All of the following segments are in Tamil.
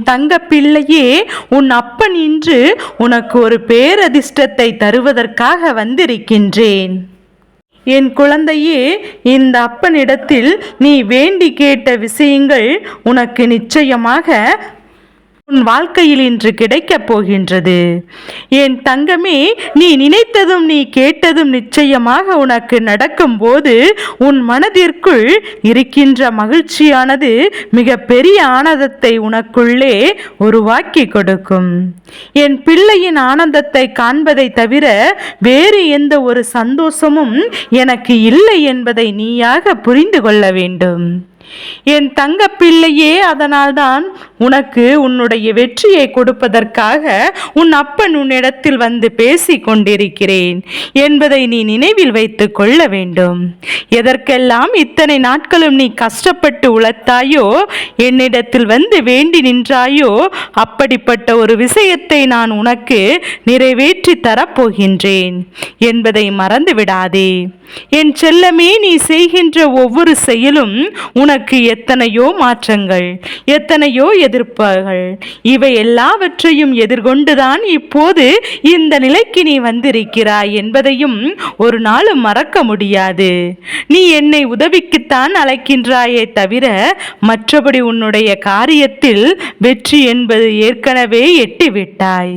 தங்க பிள்ளையே உன் அப்பன் இன்று உனக்கு ஒரு பேரதிர்ஷ்டத்தை தருவதற்காக வந்திருக்கின்றேன். என் குழந்தையே இந்த அப்பனிடத்தில் நீ வேண்டி கேட்ட விஷயங்கள் உனக்கு நிச்சயமாக உன் வாழ்க்கையில் இன்று கிடைக்கப் போகின்றது. என் தங்கமே நீ நினைத்ததும் நீ கேட்டதும் நிச்சயமாக உனக்கு நடக்கும்போது உன் மனதிற்குள் இருக்கின்ற மகிழ்ச்சியானது மிக பெரிய ஆனந்தத்தை உனக்குள்ளே உருவாக்கி கொடுக்கும். என் பிள்ளையின் ஆனந்தத்தை காண்பதை தவிர வேறு எந்த ஒரு சந்தோஷமும் எனக்கு இல்லை என்பதை நீயாக புரிந்து கொள்ள வேண்டும். என் தங்க பிள்ளையே அதனால்தான் உனக்கு உன்னுடைய வெற்றியை கொடுப்பதற்காக உன் அப்பன் உன்னிடத்தில் வந்து பேசிக் கொண்டிருக்கிறேன் என்பதை நீ நினைவில் வைத்து கொள்ள வேண்டும். எதற்கெல்லாம் இத்தனை நாட்களும் நீ கஷ்டப்பட்டு உழைத்தாயோ என்னிடத்தில் வந்து வேண்டி நின்றாயோ அப்படிப்பட்ட ஒரு விஷயத்தை நான் உனக்கு நிறைவேற்றி தரப்போகின்றேன் என்பதை மறந்து விடாதே என் செல்லமே நீ செய்கின்ற ஒவ்வொரு செயலும் உனக்கு எத்தனையோ மாற்றங்கள் எத்தனையோ எதிர்ப்புகள். இவை எல்லாவற்றையும் எதிர்கொண்டுதான் இப்போது இந்த நிலைக்கு நீ வந்திருக்கிறாய் என்பதையும் ஒரு நாளும் மறக்க முடியாது. நீ என்னை உதவிக்குத்தான் அழைக்கின்றாயே தவிர மற்றபடி உன்னுடைய காரியத்தில் வெற்றி என்பது ஏற்கனவே எட்டிவிட்டாய்.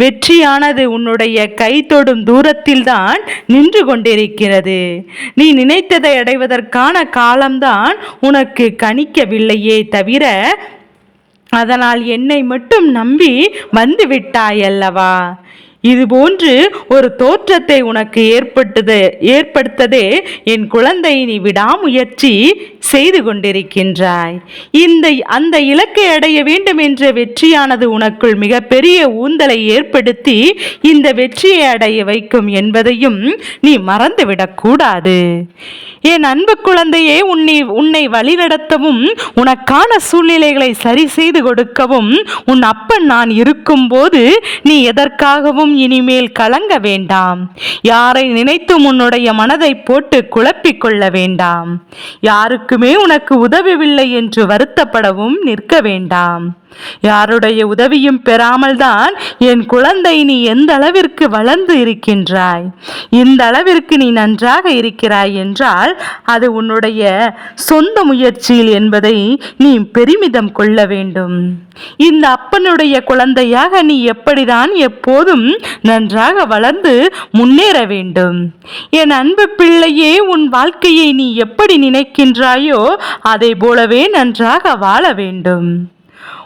வெற்றியானது உன்னுடைய கை தொடும் தூரத்தில்தான் நின்று கொண்டிருக்கிறது. நீ நினைத்ததை அடைவதற்கான காலம்தான் உனக்கு கணிக்கவில்லையே தவிர அதனால் என்னை மட்டும் நம்பி வந்துவிட்டாயல்லவா? இதுபோன்று ஒரு தோற்றத்தை உனக்கு ஏற்பட்டது ஏற்படுத்ததே என் குழந்தை நீ விடாமுயற்சி செய்து கொண்டிருக்கின்றாய். இந்த அந்த இலக்கை அடைய வேண்டும் என்ற வெற்றியானது உனக்குள் மிகப்பெரிய ஊந்தலை ஏற்படுத்தி இந்த வெற்றியை அடைய வைக்கும் என்பதையும் நீ மறந்துவிடக்கூடாது என் அன்பு குழந்தையே உன்னை உன்னை வழிநடத்தவும் உனக்கான சூழ்நிலைகளை சரி செய்து கொடுக்கவும் உன் அப்பன் நான் இருக்கும்போது நீ எதற்காகவும் இனிமேல் கலங்க வேண்டாம். யாரை நினைத்து உன்னுடைய மனதை போட்டு குழப்பிக் கொள்ள வேண்டாம். யாருக்குமே உனக்கு உதவவில்லை என்று வருத்தப்படவும் நிற்க வேண்டாம். யாருடைய உதவியும் பெறாமல் தான் என் குழந்தை நீ எந்த அளவிற்கு வளர்ந்து இருக்கின்றாய்? இந்த அளவிற்கு நீ நன்றாக இருக்கிறாய் என்றால் அது உன்னுடைய சொந்த முயற்சியில் என்பதை நீ பெருமிதம் கொள்ள வேண்டும். இந்த அப்பனுடைய குழந்தையாக நீ எப்படிதான் எப்போதும் நன்றாக வளர்ந்து முன்னேற வேண்டும்? என் அன்பு பிள்ளையே உன் வாழ்க்கையை நீ எப்படி நினைக்கின்றாயோ அதை போலவே நன்றாக வாழ வேண்டும்.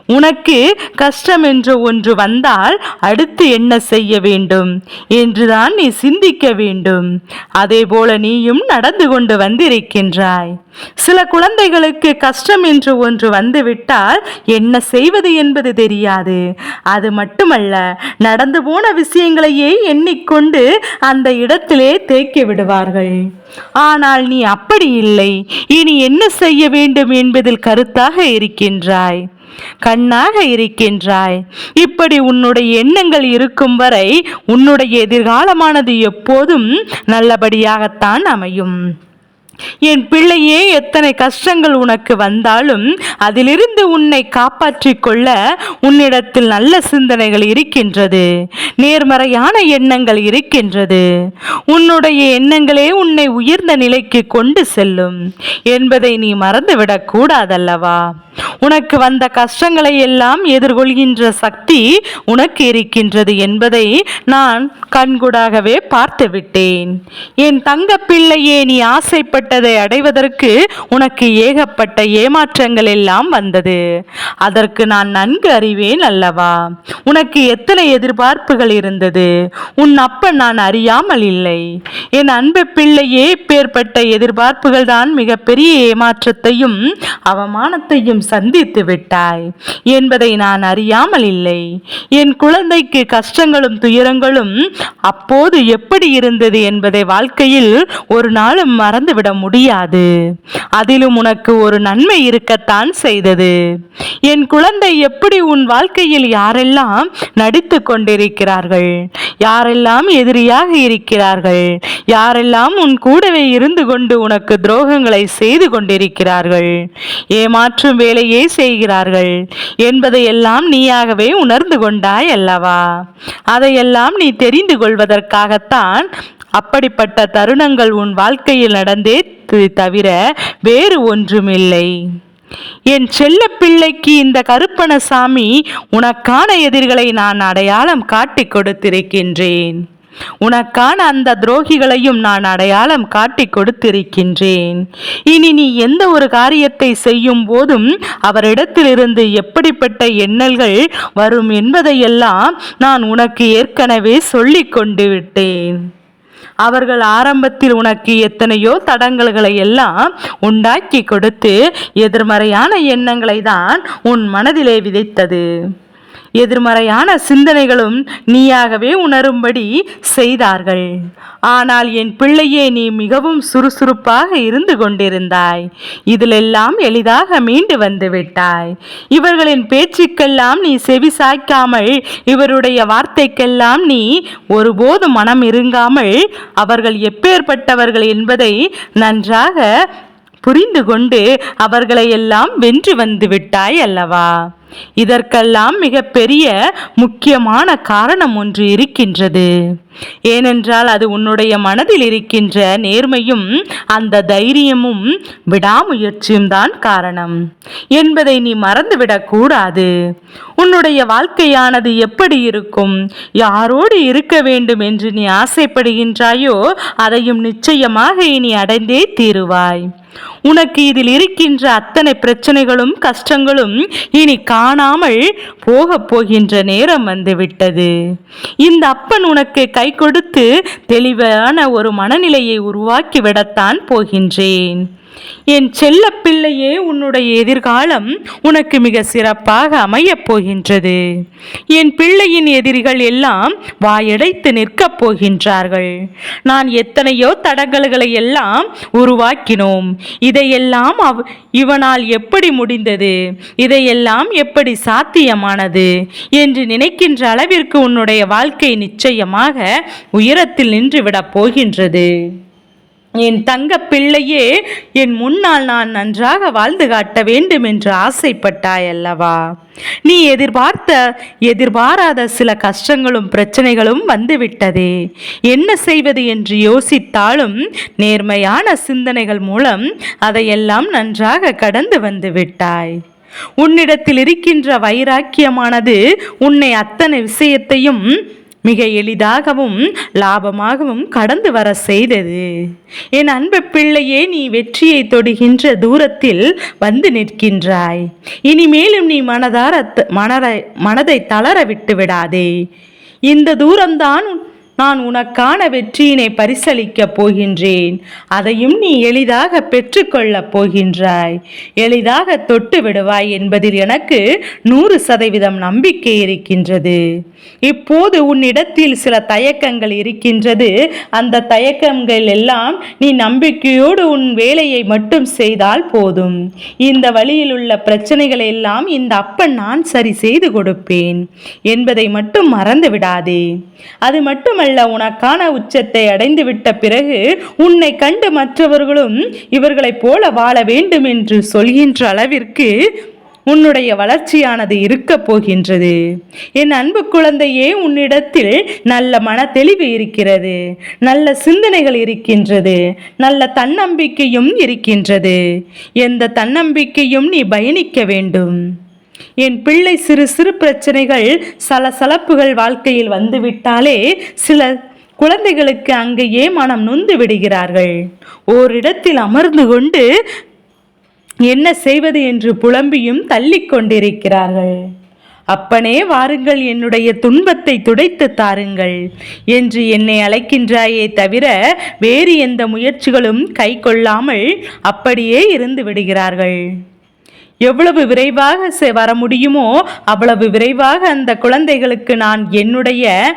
உனக்கு கஷ்டம் என்று ஒன்று வந்தால் அடுத்து என்ன செய்ய வேண்டும் என்றுதான் நீ சிந்திக்க வேண்டும். அதே போல நீயும் நடந்து கொண்டு வந்திருக்கின்றாய். சில குழந்தைகளுக்கு கஷ்டம் என்று ஒன்று வந்துவிட்டால் என்ன செய்வது என்பது தெரியாது. அது மட்டுமல்ல நடந்து போன விஷயங்களையே எண்ணிக்கொண்டு அந்த இடத்திலே தேக்கி விடுவார்கள். ஆனால் நீ அப்படி இல்லை. இனி என்ன செய்ய வேண்டும் என்பதில் கருத்தாக இருக்கின்றாய். கண்ணாக இருக்கின்றாய். இப்படி உன்னுடைய எண்ணங்கள் இருக்கும் வரை உன்னுடைய எதிர்காலமானது எப்போதும் நல்லபடியாகத்தான் அமையும். என் பிள்ளையே எத்தனை கஷ்டங்கள் உனக்கு வந்தாலும் அதிலிருந்து உன்னை காப்பாற்றிக் கொள்ள உன்னிடத்தில் நல்ல சிந்தனைகள் இருக்கின்றது. நேர்மறையான எண்ணங்கள் இருக்கின்றது. உன்னுடைய எண்ணங்களே உன்னை உயர்ந்த நிலைக்கு கொண்டு செல்லும். என்பதை நீ மறந்துவிடக் கூடாதல்லவா? உனக்கு வந்த கஷ்டங்களை எல்லாம் எதிர்கொள்கின்ற சக்தி உனக்கு இருக்கின்றது என்பதை நான் கண்கூடாகவே பார்த்து விட்டேன் என் தங்க பிள்ளையே நீ ஆசைப்பட்டதை அடைவதற்கு உனக்கு ஏகப்பட்ட ஏமாற்றங்கள் எல்லாம் வந்தது. அதற்கு நான் நன்கு அறிவேன் அல்லவா? உனக்கு எத்தனை எதிர்பார்ப்புகள் இருந்தது? உன் அப்பன் நான் அறியாமல் இல்லை. என் அன்பு பிள்ளையே இப்பேற்பட்ட எதிர்பார்ப்புகள் தான் மிகப்பெரிய ஏமாற்றத்தையும் அவமானத்தையும் சந்தித்து விட்டாய் என்பதை நான் அறியாமல் இல்லை. என் குழந்தைக்கு கஷ்டங்களும் துயரங்களும் அப்போது எப்படி இருந்தது என்பதை வாழ்க்கையில் ஒரு நாளும் மறந்துவிட முடியாது. அதிலும் உனக்கு ஒரு நன்மை இருக்கத்தான் செய்தது. என் குழந்தை எப்படி உன் வாழ்க்கையில் யாரெல்லாம் நடித்து கொண்டிருக்கிறார்கள்? யாரெல்லாம் எதிரியாக இருக்கிறார்கள்? யாரெல்லாம் உன் கூடவே இருந்து கொண்டு உனக்கு துரோகங்களை செய்து கொண்டிருக்கிறார்கள்? ஏமாற்றும் வேலையை அப்படியே செய்கிறார்கள். என்பதையெல்லாம் நீயாகவே உணர்ந்து கொண்டாய் அல்லவா? அதையெல்லாம் நீ தெரிந்து கொள்வதற்காகத்தான் அப்படிப்பட்ட தருணங்கள் உன் வாழ்க்கையில் நடந்தே தவிர வேறு ஒன்றுமில்லை. என் செல்ல பிள்ளைக்கு இந்த கருப்பணசாமி உனக்கான எதிர்களை நான் அடையாளம் காட்டிக் கொடுத்திருக்கின்றேன். உனக்கான அந்த துரோகிகளையும் நான் அடையாளம் காட்டி கொடுத்திருக்கின்றேன். இனி நீ எந்த ஒரு காரியத்தை செய்யும் போதும் அவரிடத்திலிருந்து எப்படிப்பட்ட எண்ணல்கள் வரும் என்பதையெல்லாம் நான் உனக்கு ஏற்கனவே சொல்லிக் கொண்டு விட்டேன். அவர்கள் ஆரம்பத்தில் உனக்கு எத்தனையோ தடங்கல்களை எல்லாம் உண்டாக்கி கொடுத்து எதிர்மறையான எண்ணங்களை தான் உன் மனதிலே விதைத்தது. எதிர்மறையான சிந்தனைகளும் நீயாகவே உணரும்படி செய்தார்கள். ஆனால் என் பிள்ளையே நீ மிகவும் சுறுசுறுப்பாக இருந்து கொண்டிருந்தாய். இதிலெல்லாம் எளிதாக மீண்டு வந்து விட்டாய். இவர்களின் பேச்சுக்கெல்லாம் நீ செவி சாய்க்காமல் இவருடைய வார்த்தைக்கெல்லாம் நீ ஒருபோது மனம் இருங்காமல் அவர்கள் எப்பேற்பட்டவர்கள் என்பதை நன்றாக புரிந்து கொண்டு அவர்களை எல்லாம் வென்று வந்து விட்டாய் அல்லவா? இதற்கெல்லாம் மிக பெரிய முக்கியமான காரணம் ஒன்று இருக்கின்றது. ஏனென்றால் அது உன்னுடைய மனதில் இருக்கின்ற நேர்மையும் அந்த தைரியமும் விடாமுயற்சியும் தான் காரணம். என்பதை நீ மறந்துவிடக் கூடாது. உன்னுடைய வாழ்க்கையானது எப்படி இருக்கும்? யாரோடு இருக்க வேண்டும் என்று நீ ஆசைப்படுகின்றாயோ அதையும் நிச்சயமாக இனி அடைந்தே தீருவாய். உனக்கு இதில் இருக்கின்ற அத்தனை பிரச்சனைகளும் கஷ்டங்களும் இனி காணாமல் போகப் போகின்ற நேரம் வந்துவிட்டது. இந்த அப்பன் உனக்கு கை கொடுத்து தெளிவான ஒரு மனநிலையை உருவாக்கிவிடத்தான் போகின்றேன். என் செல்ல பிள்ளையே உன்னுடைய எதிர்காலம் உனக்கு மிக சிறப்பாக அமையப் போகின்றது. என் பிள்ளையின் எதிரிகள் எல்லாம் வாயடைத்து நிற்கப் போகின்றார்கள். நான் எத்தனையோ தடங்கல்களை எல்லாம் உருவாக்கினோம். இதையெல்லாம் அவ் இவனால் எப்படி முடிந்தது? இதையெல்லாம் எப்படி சாத்தியமானது? என்று நினைக்கின்ற அளவிற்கு உன்னுடைய வாழ்க்கை நிச்சயமாக உயரத்தில் நின்றுவிடப் போகின்றது. என் தங்க பிள்ளையே என் முன்னால் நான் நன்றாக வாழ்ந்து காட்ட வேண்டும் என்று ஆசைப்பட்டாய் அல்லவா நீ எதிர்பார்த்த எதிர்பாராத சில கஷ்டங்களும் பிரச்சனைகளும் வந்துவிட்டதே. என்ன செய்வது என்று யோசித்தாலும் நேர்மையான சிந்தனைகள் மூலம் அதையெல்லாம் நன்றாக கடந்து வந்து விட்டாய். உன்னிடத்தில் இருக்கின்ற வைராக்கியமானது உன்னை அத்தனை விஷயத்தையும் மிக எளிதாகவும் லாபமாகவும் கடந்து வர செய்தது. என் அன்பு பிள்ளையே நீ வெற்றியை தொடுகின்ற தூரத்தில் வந்து நிற்கின்றாய். இனிமேலும் நீ மனதார மனரை மனதை தளர விட்டு விடாதே. இந்த தூரம்தான் நான் உனக்கான வெற்றியினை பரிசளிக்கப் போகின்றேன். அதையும் நீ எளிதாக பெற்றுக்கொள்ளப் போகின்றாய். எளிதாக தொட்டு விடுவாய் என்பதில் எனக்கு நூறு சதவீதம் நம்பிக்கை இருக்கின்றது. இப்போது உன்னிடத்தில் சில தயக்கங்கள் இருக்கின்றது. அந்த தயக்கங்கள் எல்லாம் நீ நம்பிக்கையோடு உன் வேலையை மட்டும் செய்தால் போதும். இந்த வழியில் உள்ள பிரச்சனைகளை எல்லாம் இந்த அப்பன் நான் சரி செய்து கொடுப்பேன். என்பதை மட்டும் மறந்து விடாதே. அது மட்டுமல்ல மட்டுமல்ல உனக்கான உச்சத்தை அடைந்துவிட்ட பிறகு உன்னை கண்டு மற்றவர்களும் இவர்களைப் போல வாழ வேண்டும் என்று சொல்கின்ற அளவிற்கு உன்னுடைய வளர்ச்சியானது இருக்கப் போகின்றது. என் அன்பு குழந்தையே உன்னிடத்தில் நல்ல மன தெளிவு இருக்கிறது நல்ல சிந்தனைகள் இருக்கின்றது நல்ல தன்னம்பிக்கையும் இருக்கின்றது. எந்த தன்னம்பிக்கையும் நீ பயணிக்க வேண்டும். என் பிள்ளை சிறு சிறு பிரச்சனைகள் சலசலப்புகள் வாழ்க்கையில் வந்துவிட்டாலே சில குழந்தைகளுக்கு அங்கேயே மனம் நொந்து விடுகிறார்கள். ஓரிடத்தில் அமர்ந்து கொண்டு என்ன செய்வது என்று புலம்பியும் தள்ளி கொண்டிருக்கிறார்கள். அப்பனே வாருங்கள் என்னுடைய துன்பத்தை துடைத்து தாருங்கள் என்று என்னை அழைக்கின்றாயே தவிர வேறு எந்த முயற்சிகளும் கை கொள்ளாமல் அப்படியே இருந்து விடுகிறார்கள். எவ்வளவு விரைவாக வர முடியுமோ அவ்வளவு விரைவாக அந்த குழந்தைகளுக்கு நான் என்னுடைய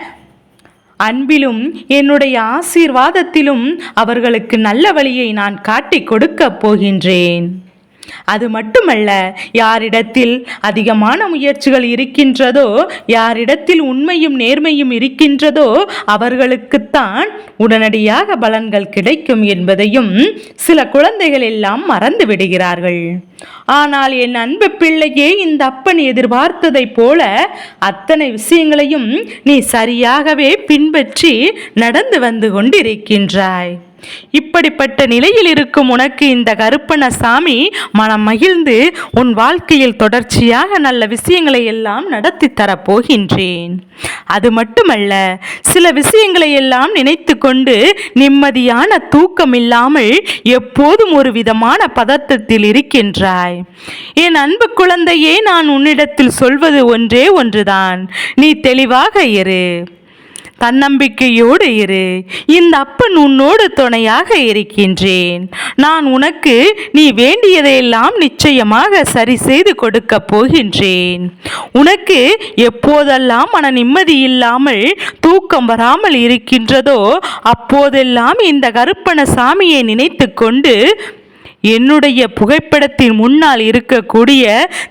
அன்பிலும் என்னுடைய ஆசீர்வாதத்திலும் அவர்களுக்கு நல்ல வழியை நான் காட்டிக் கொடுக்கப் போகின்றேன். அது மட்டுமல்ல யாரிடத்தில் அதிகமான முயற்சிகள் இருக்கின்றதோ யாரிடத்தில் உண்மையும் நேர்மையும் இருக்கின்றதோ அவர்களுக்குத்தான் உடனடியாக பலன்கள் கிடைக்கும் என்பதையும் சில குழந்தைகள் எல்லாம் மறந்து விடுகிறார்கள். ஆனால் என் அன்பு பிள்ளையே இந்த அப்பன் எதிர்பார்த்ததைப் போல அத்தனை விஷயங்களையும் நீ சரியாகவே பின்பற்றி நடந்து வந்து கொண்டிருக்கின்றாய். இப்படிப்பட்ட நிலையில் இருக்கும் உனக்கு இந்த கருப்பண சாமி மனம் மகிழ்ந்து உன் வாழ்க்கையில் தொடர்ச்சியாக நல்ல விஷயங்களை எல்லாம் நடத்தி தரப் போகின்றேன் அது மட்டுமல்ல சில விஷயங்களை எல்லாம் நினைத்து கொண்டு நிம்மதியான தூக்கம் இல்லாமல் எப்போதும் ஒரு விதமான பதத்தத்தில் இருக்கின்றாய். என் அன்பு குழந்தையே நான் உன்னிடத்தில் சொல்வது ஒன்றே ஒன்றுதான். நீ தெளிவாக இரு. தன்னம்பிக்கையோடு இரு. இந்த அப்பன் உன்னோடு துணையாக இருக்கின்றேன். நான் உனக்கு நீ வேண்டியதையெல்லாம் நிச்சயமாக சரி செய்து கொடுக்க போகின்றேன். உனக்கு எப்போதெல்லாம் மன நிம்மதி இல்லாமல் தூக்கம் வராமல் இருக்கின்றதோ அப்போதெல்லாம் இந்த கருப்பண சாமியை நினைத்து கொண்டு என்னுடைய புகைப்படத்தின் முன்னால் இருக்கக்கூடிய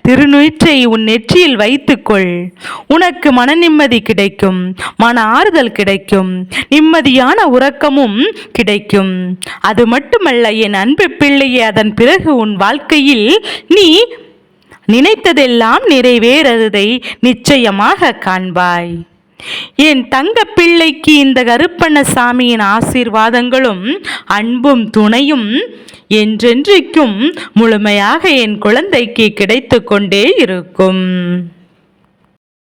திருநூற்றை உன் நெற்றியில் வைத்துக்கொள். உனக்கு மன நிம்மதி கிடைக்கும் மன ஆறுதல் கிடைக்கும் நிம்மதியான உறக்கமும் கிடைக்கும். அது மட்டுமல்ல என் அன்பு பிள்ளையே அதன் பிறகு உன் வாழ்க்கையில் நீ நினைத்ததெல்லாம் நிறைவேறதை நிச்சயமாக காண்பாய். என் தங்க பிள்ளைக்கு இந்த கருப்பண்ண சாமியின் ஆசீர்வாதங்களும் அன்பும் துணையும் என்றென்றைக்கும் முழுமையாக என் குழந்தைக்கு கிடைத்து கொண்டே இருக்கும்.